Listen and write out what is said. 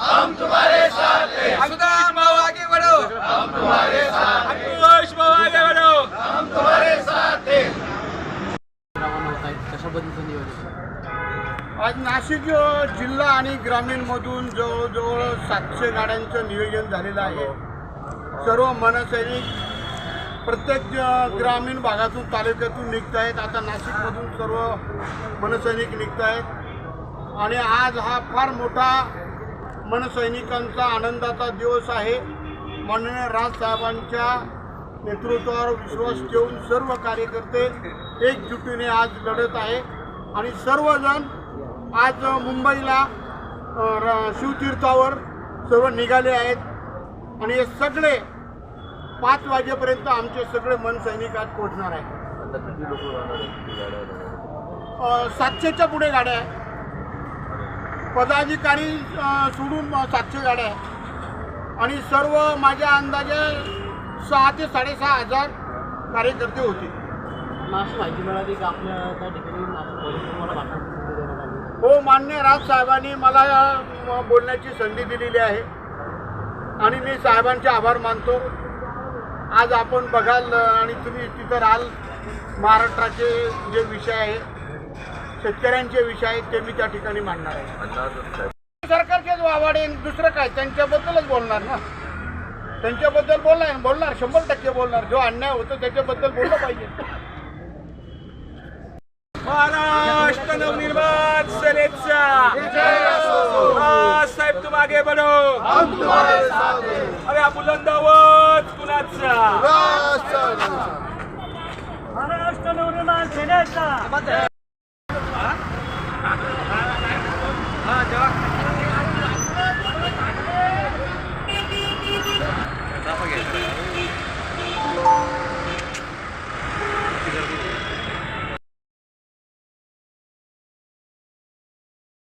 हम तुम्हारे साथ हैं। सुदाम बाबू आगे बढ़ो। हम तुम्हारे साथ हैं। अंकुश बाबू आगे बढ़ो। हम तुम्हारे साथ हैं। आज नाशिक जिल्हा आणि ग्रामीणमधून जवळजवळ सातशे गाड्यांचं नियोजन झालेलं आहे. सर्व मनसैनिक प्रत्येक ग्रामीण भागातून तालुक्यातून निघत आहेत. आता नाशिकमधून सर्व मनसैनिक निघत आहेत. आणि आज हा फार मोठा मनसैनिकांचा आनंदाचा दिवस आहे. माननीय राजसाहेबांच्या नेतृत्वावर विश्वास ठेवून सर्व कार्यकर्ते एकजुटीने आज लढत आहे. आणि सर्वजण आज मुंबईला शिवतीर्थावर सर्व निघाले आहेत. आणि हे सगळे पाच वाजेपर्यंत आमचे सगळे मनसैनिक आज पोहोचणार? अ, सातशेच्या पुढे गाड्या आहेत. पदाधिकारी सोडून सातशे गाड्या आणि सर्व माझ्या अंदाजे सहा ते साडेसहा हजार कार्यकर्ते होते. मला अशी माहिती मिळाली की आपल्या त्या ठिकाणी नाशिक पोलीस तुम्हाला भाषण संधी देण्यात आली हो मान्य राजसाहेबांनी मला अ, बोलण्याची संधी दिलेली आहे. आणि मी साहेबांचे आभार मानतो. आज आपण बघाल अ, आणि तुम्ही तिथं राहाल. महाराष्ट्राचे जे विषय आहे शेतकऱ्यांचे विषय आहेत ते मी त्या ठिकाणी मांडणार आहे. सरकारचेच वावाडे दुसरं काय? त्यांच्याबद्दलच बोलणार ना? त्यांच्याबद्दल बोलणार बोलणार शंभर टक्के बोलणार. जो अन्याय होतो त्याच्याबद्दल बोललं पाहिजे. महाराष्ट्र नवनिर्माण सेनेचा. साहेब तुम आगे बढ़ो. अरे हा बुलंद आवाज कुणाचा? महाराष्ट्र नवनिर्माण सेनेचा.